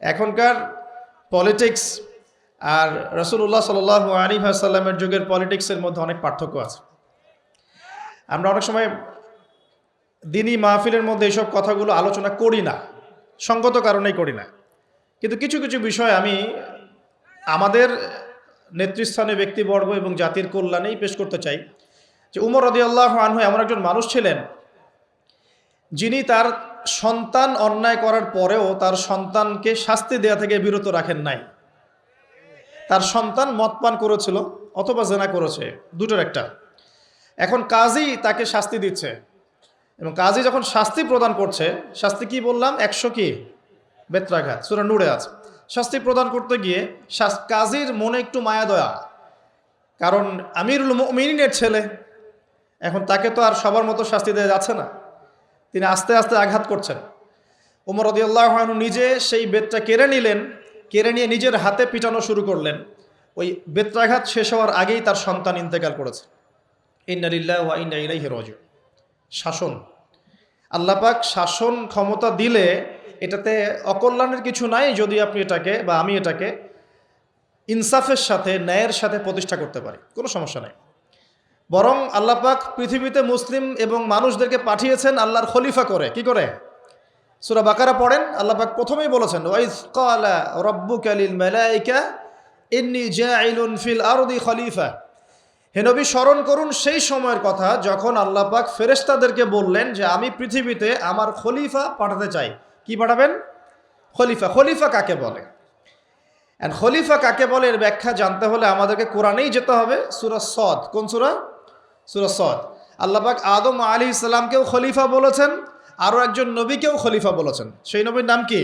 এখনকার পলিটিক্স আর রসুল্লাহ সাল আলী সাল্লামের যুগের পলিটিক্সের মধ্যে অনেক পার্থক্য আছে। আমরা অনেক সময় দিনই মাহফিলের মধ্যে এইসব কথাগুলো আলোচনা করি না, সঙ্গত কারণেই করি না। কিন্তু কিছু কিছু বিষয় আমি আমাদের নেতৃস্থানে ব্যক্তিবর্গ এবং জাতির কল্যাণেই পেশ করতে চাই। যে উমর রদি আল্লাহ আনহু এমন একজন মানুষ ছিলেন যিনি তার সন্তান অন্যায় করার পরেও তার সন্তানকে শাস্তি দেওয়া থেকে বিরত রাখেন নাই। তার সন্তান মদ পান করেছিল অথবা জেনা করেছে, দুটোর একটা। এখন কাজী তাকে শাস্তি দিচ্ছে। এবং কাজী যখন শাস্তি প্রদান করছে, শাস্তি কি বললাম? একশো কি? বেত্রাঘাত, সুরা নুড়ে আছে। শাস্তি প্রদান করতে গিয়ে কাজীর মনে একটু মায়া দয়া। কারণ আমিরুল মিনের ছেলে। এখন তাকে তো আর সবার মতো শাস্তি দেওয়া যাচ্ছে না। তিনি আস্তে আস্তে আঘাত করছেন। উমর রদিয়াল্লাহ নিজে সেই বেতটা কেড়ে নিলেন, কেড়ে নিয়ে নিজের হাতে পিটানো শুরু করলেন। ওই বেত্রাঘাত শেষ হওয়ার আগেই তার সন্তান ইন্তেকাল করেছে। ইন্নালিল্লাহ ওয়া ইন্না ইলাইহি রাজিউন। শাসন। আল্লাপাক শাসন ক্ষমতা দিলে এটাতে অকল্যাণের কিছু নাই যদি আপনি এটাকে বা আমি এটাকে ইনসাফের সাথে, ন্যায়ের সাথে প্রতিষ্ঠা করতে পারি। কোনো সমস্যা নাই। বরং আল্লাপাক পৃথিবীতে মুসলিম এবং মানুষদেরকে পাঠিয়েছেন আল্লাহর খলিফা করে। কি করে? সুরা বাকারা পড়েন আল্লাপাক প্রথমেই বলেছেন ইন্নী ফিল খলিফা। হে নবী, স্মরণ করুন সেই সময়ের কথা যখন আল্লাহ পাক ফেরেশতাদেরকে বললেন যে, আমি পৃথিবীতে আমার খলিফা পাঠাতে চাই। কি পাঠাবেন? খলিফা। খলিফা কাকে বলে? অ্যান্ড খলিফা কাকে বলে এর ব্যাখ্যা জানতে হলে আমাদেরকে কোরআনেই যেতে হবে। সুরা সদ। কোন সুরা? সুরা সদ। আল্লাহ পাক আদম আলী ইসলামকেও খলিফা বলেছেন, আরও একজন নবীকেও খলিফা বলেছেন। সেই নবীর নাম কি?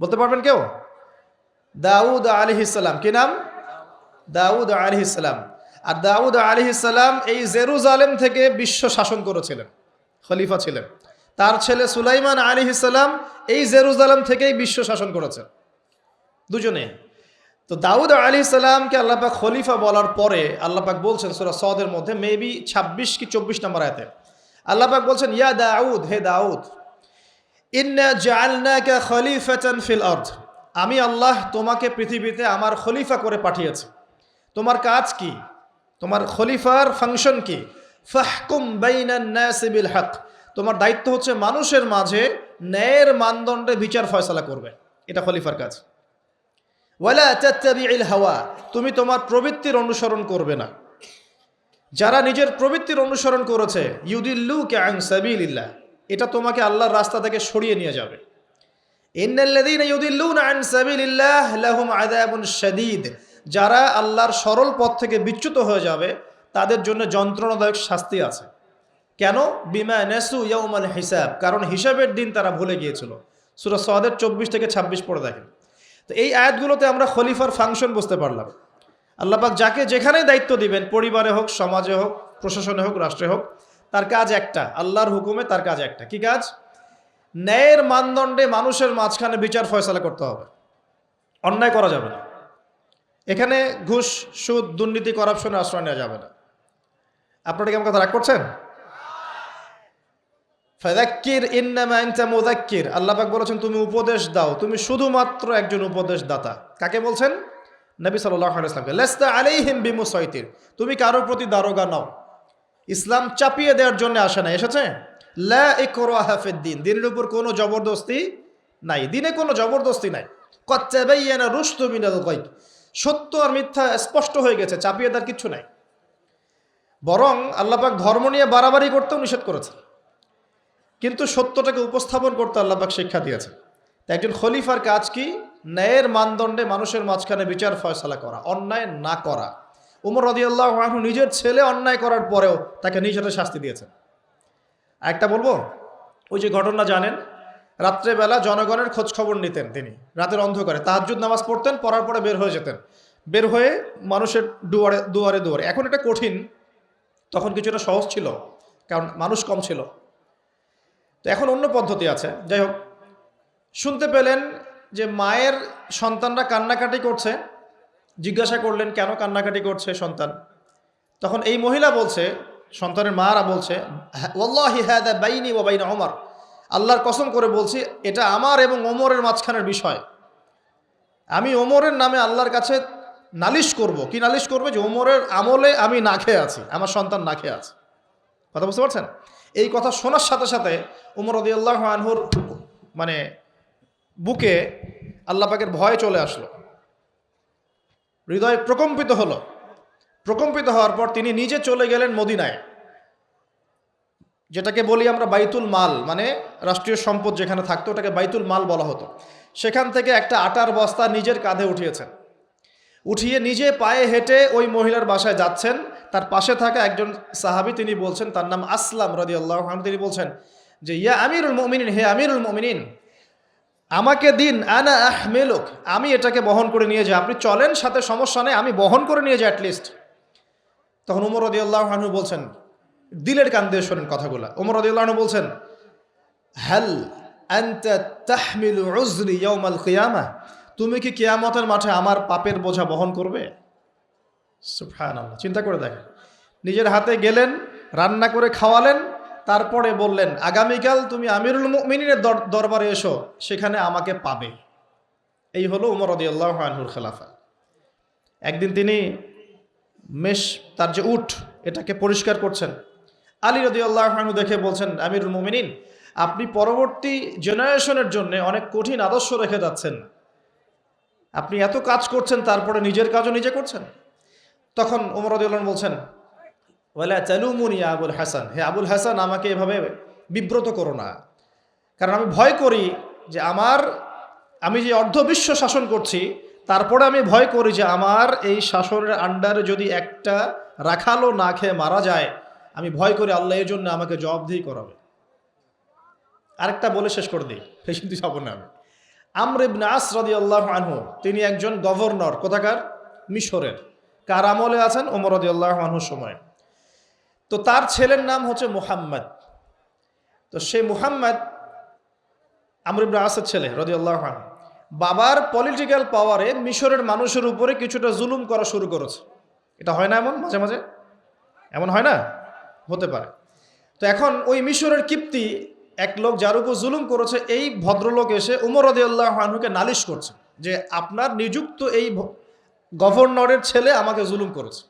বলতে পারবেন কেউ? দাউদ আলী ইসলাম কি নাম? দাউদ আলী ইসলাম আর দাউদ আলী ইসলাম এই জেরুজালেম থেকে বিশ্ব শাসন করেছিলেন, খলিফা ছিলেন। তার ছেলে সুলাইমান আলী ইসলাম এই জেরুজালেম থেকেই বিশ্ব শাসন করেছেন দুজনে তো দাউদ আলী ইসলামকে আল্লাপাক খলিফা বলার পরে আল্লাপাক বলছেন সুরা সদের মধ্যে মেবি ছাব্বিশ কি চব্বিশ নম্বর আয়তে। আল্লাপাক বলছেন, ইয়া দাউদ, হে দাউদ ফিল আরদ। আমি আল্লাহ তোমাকে পৃথিবীতে আমার খলিফা করে পাঠিয়েছি। তোমার কাজ কি? তোমার খলিফার ফাংশন কি? ফাহকুম বাইনান নাস বিল হক। তোমার দায়িত্ব হচ্ছে মানুষের মাঝে ন্যায়ের মানদণ্ডে বিচার ফয়সালা করবে। এটা খলিফার কাজ। ওয়ালা তাত্তাবিউল হাওয়া, তুমি তোমার প্রবৃত্তির অনুসরণ করবে না। যারা নিজের প্রবৃত্তির অনুসরণ করেছে ইউদিল্লু কে আং সাবিলিল্লাহ, এটা তোমাকে আল্লাহর রাস্তা থেকে সরিয়ে নিয়ে যাবে। যারা আল্লাহর সরল পথ থেকে বিচ্যুত হয়ে যাবে, তাদের জন্য যন্ত্রণাদায়ক শাস্তি আছে। কেন? বিমা নেসু ইয়াউমাল হিসাব, কারণ হিসাবের দিন তারা ভুলে গিয়েছিল। সূরা সওয়াদের চব্বিশ থেকে ২৬ পড়ে দেখেন। তো এই আয়াতগুলোতে আমরা খলিফার ফাংশন বুঝতে পারলাম। আল্লাপাক যাকে যেখানেই দায়িত্ব দিবেন, পরিবারে হোক, সমাজে হোক, প্রশাসনে হোক, রাষ্ট্রে হোক, তার কাজ একটা, আল্লাহর হুকুমে তার কাজ একটা। কি কাজ? ন্যায়ের মানদণ্ডে মানুষের মাঝখানে বিচার ফয়সালা করতে হবে। অন্যায় করা যাবে না। এখানে ঘুষ, সুদ, দুর্নীতি, করাপশনের আশ্রয় নেওয়া যাবে না। আপনারা কেমন কথা রাগ করছেন? ফাদাক্কির ইন্নামা আনতা মুযাক্কির। আল্লাহ পাক বলেছেন, তুমি উপদেশ দাও। তুমি শুধুমাত্র একজন উপদেশ দাতা কাকে বলছেন? নবী ওয়াসাল্লামকে। লাস্তা আলাইহিম বিমুসাইতির। তুমি কারোর প্রতি দারোগা নাও। ইসলাম চাপিয়ে দেওয়ার জন্য আসে না এসেছে? লা ফিদ্দিন দিনের উপর কোনো জবরদস্তি নাই। দিনে কোনো জবরদস্তি নাই। কচ্চাবাইয়ানা রুশতু মিনাল গায়ব। সত্য আর মিথ্যা স্পষ্ট হয়ে গেছে, চাপিয়ে দেওয়ার কিচ্ছু নাই। বরং আল্লাহ পাক ধর্ম নিয়ে বাড়াবাড়ি করতেও নিষেধ করেছে কিন্তু সত্যটাকে উপস্থাপন করতে আল্লাপাক শিক্ষা দিয়েছে একজন খলিফার কাজ কি? ন্যায়ের মানদণ্ডে মানুষের মাঝখানে বিচার ফয়সালা করা, অন্যায় না করা। উমর রদিয়াল্লাহ নিজের ছেলে অন্যায় করার পরেও তাকে নিজ হাতে শাস্তি দিয়েছেন। একটা বলব, ওই যে ঘটনা জানেন, রাত্রেবেলা জনগণের খোঁজ খবর নিতেন তিনি। রাতের অন্ধকারে তাহাজুদ নামাজ পড়তেন, পড়ার পরে বের হয়ে যেতেন। বের হয়ে মানুষের দুয়ারে দুয়ারে দুয়ারে। এখন এটা কঠিন, তখন কিছুটা সহজ ছিল, কারণ মানুষ কম ছিল। এখন অন্য পদ্ধতি আছে। যাই হোক, শুনতে পেলেন যে মায়ের সন্তানরা কান্নাকাটি করছে। জিজ্ঞাসা করলেন, কেন কান্নাকাটি করছে সন্তান? তখন এই মহিলা বলছে, সন্তানের মারা বলছে ওমর। আল্লাহর কসম করে বলছি, এটা আমার এবং ওমরের মাঝখানের বিষয়। আমি ওমরের নামে আল্লাহর কাছে নালিশ করব। কি নালিশ করবে? যে ওমরের আমলে আমি না খেয়ে আছি, আমার সন্তান না খেয়ে আছে। কথা বুঝতে পারছেন? এই কথা শোনার সাথে সাথে উমর রদিয়াল্লাহ আনহুর মানে বুকে পাকের ভয় চলে আসলো। হৃদয় প্রকম্পিত হলো। প্রকম্পিত হওয়ার পর তিনি নিজে চলে গেলেন মদিনায়। যেটাকে বলি আমরা বাইতুল মাল মানে রাষ্ট্রীয় সম্পদ যেখানে থাকতো, ওটাকে বাইতুল মাল বলা হতো। সেখান থেকে একটা আটার বস্তা নিজের কাঁধে উঠিয়েছেন। উঠিয়ে নিজে পায়ে হেঁটে ওই মহিলার বাসায় যাচ্ছেন। তার পাশে থাকা একজন সাহাবি তিনি বলছেন, তার নাম আসলাম রদি আল্লাহ তিনি বলছেন যে, ইয়া আমিরুল মমিনিন, হে আমিরুল মমিনিন, আমাকে দিন, আনা আহমেলুক, আমি এটাকে বহন করে নিয়ে যাই। আপনি চলেন, সাথে সমস্যা নেই, আমি বহন করে নিয়ে যাই অ্যাটলিস্ট তখন উমর রদি আল্লাহ বলছেন, দিলের কান দিয়ে শোনেন কথাগুলো। উমর রদি আল্লাহ বলছেন হ্যাল তুমি কি কেয়ামতের মাঠে আমার পাপের বোঝা বহন করবে? সুবহানাল্লাহ, চিন্তা করে দেখেন। নিজের হাতে গেলেন, রান্না করে খাওয়ালেন, তারপরে বললেন, আগামীকাল তুমি আমিরুল মিনিনের দর- দরবারে এসো, সেখানে আমাকে পাবে। এই হলো উমর রদিয়াল্লাহ আনহুর খেলাফা। একদিন তিনি মেষ, তার যে উঠ, এটাকে পরিষ্কার করছেন। আলী রদিয়াল্লাহ আনহু দেখে বলছেন, আমিরুল মুমিনিন, আপনি পরবর্তী জেনারেশনের জন্য অনেক কঠিন আদর্শ রেখে যাচ্ছেন। আপনি এত কাজ করছেন, তারপরে নিজের কাজও নিজে করছেন? তখন উমর রদিউল্লাহ বলছেন, ওয়ালা চালুমুনি আবুল হাসান। হে আবুল হাসান, আমাকে এভাবে বিব্রত করো না। কারণ আমি ভয় করি যে আমার, আমি যে অর্ধবিশ্ব শাসন করছি, তারপরে আমি ভয় করি যে আমার এই শাসনের আন্ডারে যদি একটা রাখালো না খেয়ে মারা যায়, আমি ভয় করি আল্লাহ এই জন্য আমাকে জবাবদিহি করাবে। আরেকটা বলে শেষ করে দিই বেশি কিছু যাব না আমি। আমর ইবনে আস রাদিয়াল্লাহু আনহু, তিনি একজন গভর্নর, কোথাকার? মিশরের। কার আমলে আছেন? ওমর রাদিয়াল্লাহু সময়। তো তার ছেলের নাম হচ্ছে মুহাম্মদ। তো সেই মুহাম্মদ আমর ইবনে আসের ছেলে রাদিয়াল্লাহু বাবার পলিটিক্যাল পাওয়ারে মিশরের মানুষের উপরে কিছুটা জুলুম করা শুরু করেছে। এটা হয় না এমন মাঝে মাঝে? এমন হয় না? হতে পারে। তো এখন ওই মিশরের কিপ্তি এক লোক যার উপর জুলুম করেছে, এই ভদ্রলোক এসে উমর রদিয়াল্লাহ আনহুকে নালিশ করছে যে আপনার নিযুক্ত এই গভর্নরের ছেলে আমাকে জুলুম করেছে।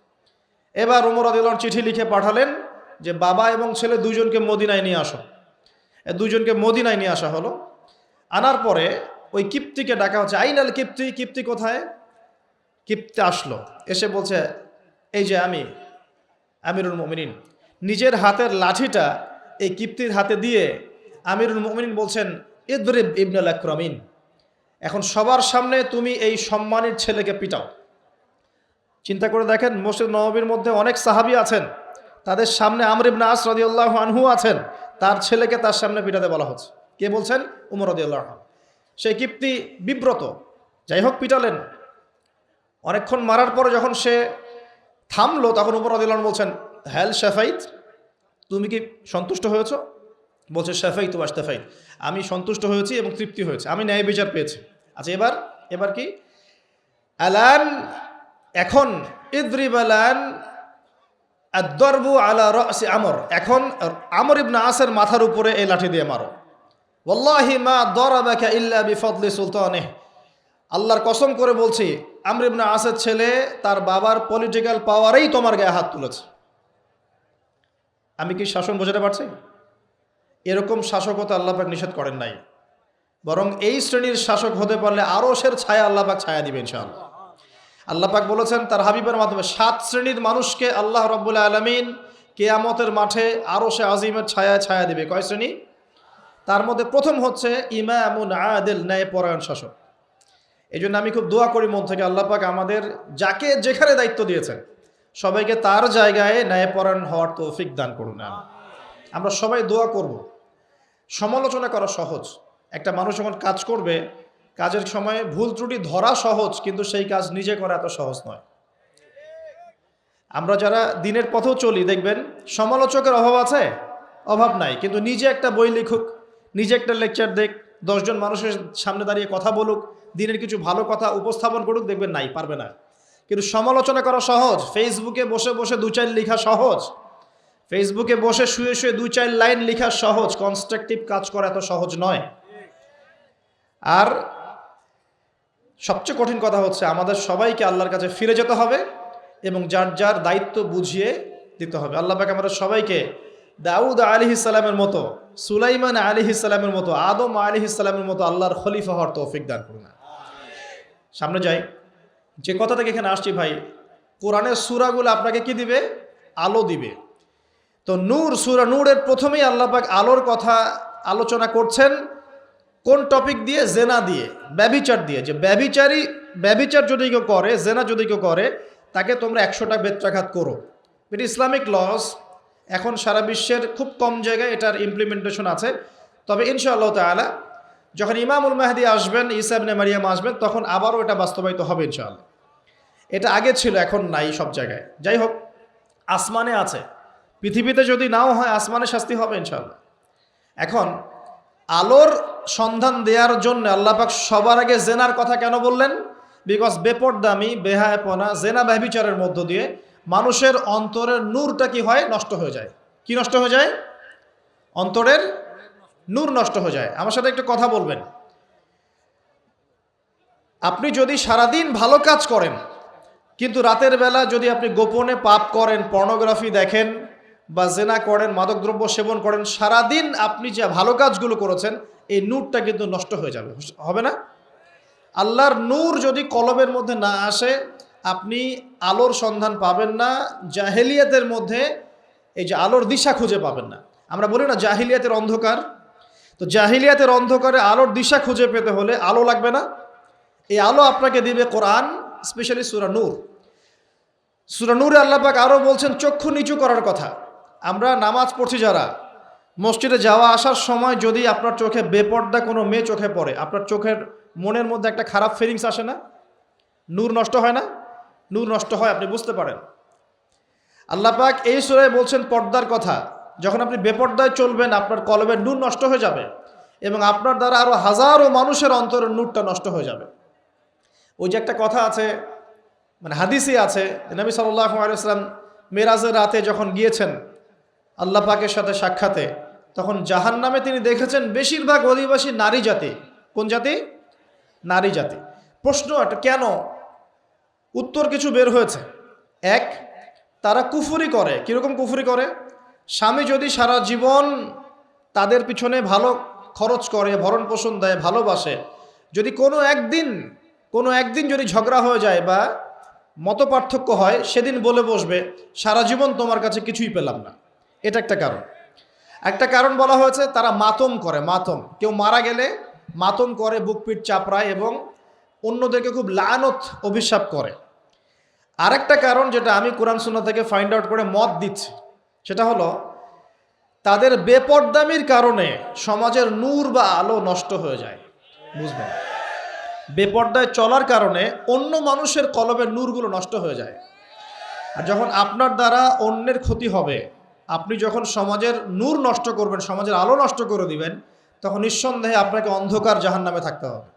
এবার উমর রদিয়াল্লাহ চিঠি লিখে পাঠালেন যে, বাবা এবং ছেলে দুজনকে মদিনায় নিয়ে আসো। দুজনকে মদিনায় নিয়ে আসা হলো। আনার পরে ওই কিপ্তিকে ডাকা হচ্ছে। আইনাল কিপ্তি কিপ্তি কোথায়? কিপ্তি আসলো। এসে বলছে, এই যে আমি, আমিরুল মমিনিন। নিজের হাতের লাঠিটা এই কিপ্তির হাতে দিয়ে আমিরুল মমিনিন বলছেন, ইদরিব ইবনুল আকরামিন, এখন সবার সামনে তুমি এই সম্মানের ছেলেকে পিটাও। চিন্তা করে দেখেন মসজিদ নবীর মধ্যে অনেক সাহাবি আছেন। তাদের সামনে আমর ইবনে আস রাদিয়াল্লাহু আনহু আছেন। তার ছেলেকে তার সামনে পিটাতে বলা হচ্ছে। কে বলছেন? উমর রাদিয়াল্লাহু আনহু। সেই কিপ্তি বিব্রত। যাই হোক, পিটালেন। অনেকক্ষণ মারার পরে যখন সে থামলো, তখন উমর আদিলান বলছেন হ্যাল শেফাইত, তুমি কি সন্তুষ্ট হয়েছ? বলছে, শেফাইত ওয়াস্তেফাইত আমি সন্তুষ্ট হয়েছি এবং তৃপ্তি হয়েছে। আমি ন্যায় বিচার পেয়েছি। আচ্ছা এবার এবার কি? আলান এখন ইদ্রিব আলান আদরবু আলা রসি আমর। এখন, আমর ইবনা আসের মাথার উপরে এই লাঠি দিয়ে মারো। ওয়াল্লাহি মা দরাবাকা ইল্লা বিফদলি সুলতানে আল্লাহর কসম করে বলছি, আমর ইবনে আসের ছেলে তার বাবার পলিটিক্যাল পাওয়ারেই তোমার গায়ে হাত তুলেছে। আমি কি শাসন বোঝাতে পারছি? এরকম শাসকতা আল্লাপাক নিষেধ করেন নাই। বরং এই শ্রেণির শাসক হতে পারলে আরও সের ছায়া আল্লাপাক ছায়া দিবে ইনশাআল্লাহ। আল্লাপাক বলেছেন, তার হাবিবের মাধ্যমে সাত শ্রেণির মানুষকে আল্লাহ রব্বুল আলমিন কেয়ামতের মাঠে আরও সে আজিমের ছায়ায় ছায়া দিবে। কয় শ্রেণি? তার মধ্যে প্রথম হচ্ছে ইমামুন আদেল ন্যায় পরায়ণ শাসক। এই জন্য আমি খুব দোয়া করি মন থেকে আল্লাহ পাক আমাদের যাকে যেখানে দায়িত্ব দিয়েছেন, সবাইকে তার জায়গায় ন্যায়পরায়ণ হওয়ার তৌফিক দান করুন। আমরা সবাই দোয়া করব। সমালোচনা করা সহজ। একটা মানুষ যখন কাজ করবে কাজের সময় ভুল ত্রুটি ধরা সহজ, কিন্তু সেই কাজ নিজে করা এত সহজ নয়। আমরা যারা দিনের পথেও চলি, দেখবেন সমালোচকের অভাব আছে? অভাব নাই, কিন্তু নিজে একটা বই লিখুক, নিজে একটা লেকচার দেখ দশজন মানুষের সামনে দাঁড়িয়ে কথা বলুক, দিনের কিছু ভালো কথা উপস্থাপন করুক, দেখবেন নাই, পারবে না। কিন্তু সমালোচনা করা সহজ ফেসবুকে বসে বসে দু চার লেখা সহজ ফেসবুকে বসে শুয়ে শুয়ে দু চার লাইন লেখা সহজ কনস্ট্রাকটিভ কাজ করা এত সহজ নয়। আর সবচেয়ে কঠিন কথা হচ্ছে আমাদের সবাইকে আল্লাহর কাছে ফিরে যেতে হবে এবং যার যার দায়িত্ব বুঝিয়ে দিতে হবে। আল্লাহ পাক আমাদের সবাইকে দাউদ আলী ইসলামের মতো, সুলাইমান আলী ইসলামের মতো, আদম আলী ইসলামের মতো আল্লাহর খলিফা হওয়ার তৌফিক দান করুন। সামনে যাই, যে কথা থেকে এখানে আসছি ভাই, কোরআনের সুরাগুলো আপনাকে কি দিবে? আলো দিবে। তো নূর, সুরা নূরের প্রথমেই আল্লাহ পাক আলোর কথা আলোচনা করছেন। কোন টপিক দিয়ে? জেনা দিয়ে ব্যবিচার দিয়ে। যে ব্যবিচারী ব্যবিচার যদি কেউ করে, জেনা যদি কেউ করে, তাকে তোমরা একশোটা বেত্রাঘাত করো। এটি ইসলামিক লস এখন সারা বিশ্বের খুব কম জায়গায় এটার ইমপ্লিমেন্টেশন আছে। তবে ইনশাআল্লাহ তালা যখন ইমামুল মাহাদি আসবেন ইসাবনে মারিয়াম আসবেন, তখন আবারও এটা বাস্তবায়িত হবে ইনশাআল্লাহ। এটা আগে ছিল, এখন নাই সব জায়গায়। যাই হোক, আসমানে আছে। পৃথিবীতে যদি নাও হয়, আসমানে শাস্তি হবে ইনশাআল্লাহ। এখন আলোর সন্ধান দেওয়ার জন্য আল্লাপাক সবার আগে জেনার কথা কেন বললেন? বিকজ বেপরদামি, বেহায়পনা, জেনা ব্যবিচারের মধ্য দিয়ে মানুষের অন্তরের নূরটা কি হয়? নষ্ট হয়ে যায়। কি নষ্ট হয়ে যায়? অন্তরের নূর নষ্ট হয়ে যায়। আমার সাথে একটু কথা বলবেন। আপনি যদি সারাদিন ভালো কাজ করেন, কিন্তু রাতের বেলা যদি আপনি গোপনে পাপ করেন পর্নোগ্রাফি দেখেন বা জেনা করেন, মাদকদ্রব্য সেবন করেন, সারাদিন আপনি যে ভালো কাজগুলো করেছেন, এই নূরটা কিন্তু নষ্ট হয়ে যাবে। হবে না? আল্লাহর নূর যদি কলবের মধ্যে না আসে, আপনি আলোর সন্ধান পাবেন না, জাহেলিয়াতের মধ্যে এই যে আলোর দিশা খুঁজে পাবেন না। আমরা বলি না জাহিলিয়াতের অন্ধকার। তো জাহিলিয়াতের অন্ধকারে আলোর দিশা খুঁজে পেতে হলে আলো লাগবে না। এই আলো আপনাকে দিবে কোরআন, স্পেশালি সুরা নূর। সুরা নূরে আল্লাপাক আরও বলছেন, চক্ষু নিচু করার কথা। আমরা নামাজ পড়ছি যারা, মসজিদে যাওয়া আসার সময় যদি আপনার চোখে বেপর্দা কোনো মেয়ে চোখে পড়ে, আপনার চোখের মনের মধ্যে একটা খারাপ ফিলিংস আসে না? নূর নষ্ট হয় না? নূর নষ্ট হয়, আপনি বুঝতে পারেন। আল্লাপাক এই সুরায় বলছেন পর্দার কথা, যখন আপনি বেপর্দায় চলবেন, আপনার কলবের নূর নষ্ট হয়ে যাবে এবং আপনার দ্বারা আরও হাজারো মানুষের অন্তরের নূরটা নষ্ট হয়ে যাবে। ওই যে একটা কথা আছে মানে হাদিসই আছে নবী সাল্লাহ আলাইসলাম মেরাজের রাতে যখন গিয়েছেন আল্লাহ পাকের সাথে সাক্ষাতে। তখন জাহান নামে তিনি দেখেছেন বেশিরভাগ অধিবাসী নারী জাতি। কোন জাতি? নারী জাতি। প্রশ্ন একটা কেন? উত্তর কিছু বের হয়েছে। এক, তারা কুফুরি করে। কীরকম কুফুরি করে? স্বামী যদি সারা জীবন তাদের পিছনে ভালো খরচ করে, ভরণ পোষণ দেয়, ভালোবাসে, যদি কোনো একদিন কোনো একদিন যদি ঝগড়া হয়ে যায় বা মত পার্থক্য হয়, সেদিন বলে বসবে, সারা জীবন তোমার কাছে কিছুই পেলাম না। এটা একটা কারণ। একটা কারণ বলা হয়েছে, তারা মাতম করে, মাতম। কেউ মারা গেলে মাতম করে বুকপিট চাপড়ায় এবং অন্যদেরকে খুব লানত অভিশাপ করে। আরেকটা কারণ যেটা আমি কোরআন সুন্না থেকে ফাইন্ড আউট করে মত দিচ্ছি, সেটা হলো তাদের বেপরদামির কারণে সমাজের নূর বা আলো নষ্ট হয়ে যায়। বুঝবেন? বেপর্দায় চলার কারণে অন্য মানুষের কলমের নূরগুলো নষ্ট হয়ে যায়। আর যখন আপনার দ্বারা অন্যের ক্ষতি হবে আপনি যখন সমাজের নূর নষ্ট করবেন, সমাজের আলো নষ্ট করে দিবেন, তখন নিঃসন্দেহে আপনাকে অন্ধকার জাহান নামে থাকতে হবে।